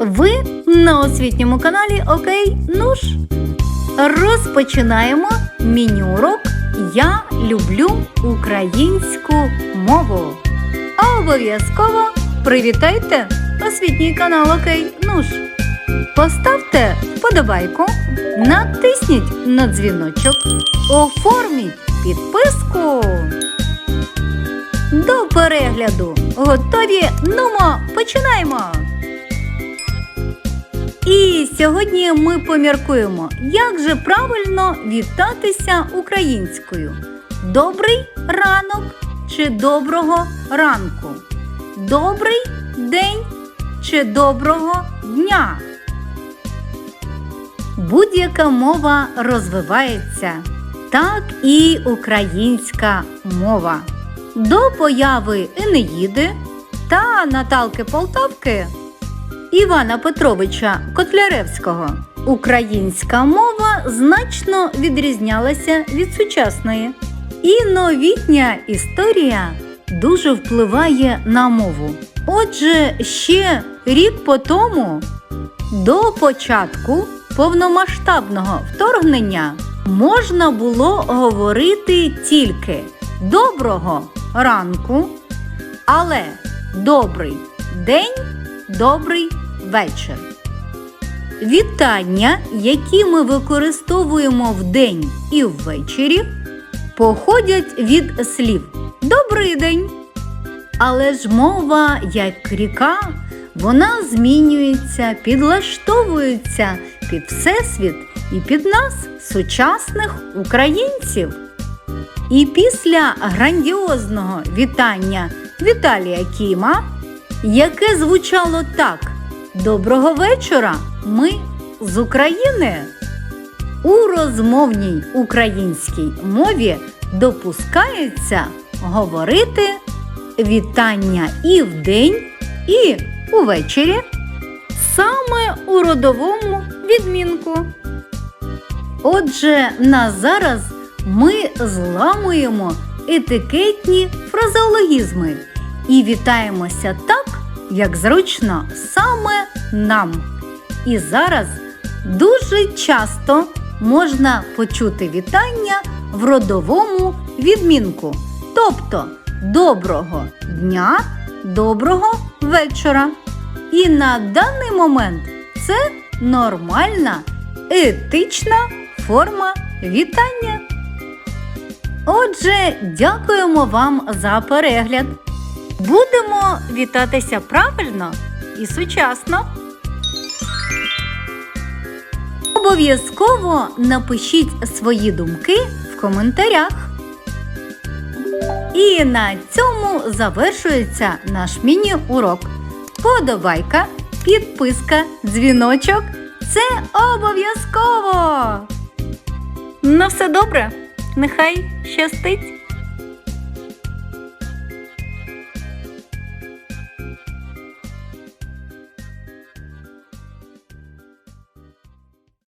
Ви на освітньому каналі Окей Нуш. Розпочинаємо міні-урок Я люблю українську мову. Обов'язково привітайте освітній канал Окей Нуш. Поставте вподобайку, натисніть на дзвіночок, оформіть підписку. До перегляду! Готові? Нумо, починаємо! І сьогодні ми поміркуємо, як же правильно вітатися українською. Добрий ранок чи доброго ранку. Добрий день чи доброго дня. Будь-яка мова розвивається, так і українська мова. До появи Енеїди та Наталки Полтавки Івана Петровича Котляревського українська мова значно відрізнялася від сучасної. І новітня історія дуже впливає на мову. Отже, ще рік по тому, до початку повномасштабного вторгнення, можна було говорити тільки доброго ранку, але добрий день, добрий вечір. Вітання, які ми використовуємо вдень і ввечері, походять від слів Добрий день. Але ж мова, як ріка, вона змінюється, підлаштовується під всесвіт і під нас, сучасних українців. І після грандіозного вітання Віталія Кіма, яке звучало так: Доброго вечора! Ми з України. У розмовній українській мові допускається говорити вітання і вдень, і увечері, саме у родовому відмінку. Отже, на зараз ми зламуємо етикетні фразеологізми і вітаємося так, як зручно саме нам. І зараз дуже часто можна почути вітання в родовому відмінку, тобто доброго дня, доброго вечора. І на даний момент це нормальна етична форма вітання. Отже, дякуємо вам за перегляд. Будемо вітатися правильно і сучасно. Обов'язково напишіть свої думки в коментарях. І на цьому завершується наш міні-урок. Подобайка, підписка, дзвіночок це обов'язково. На все добре, нехай щастить!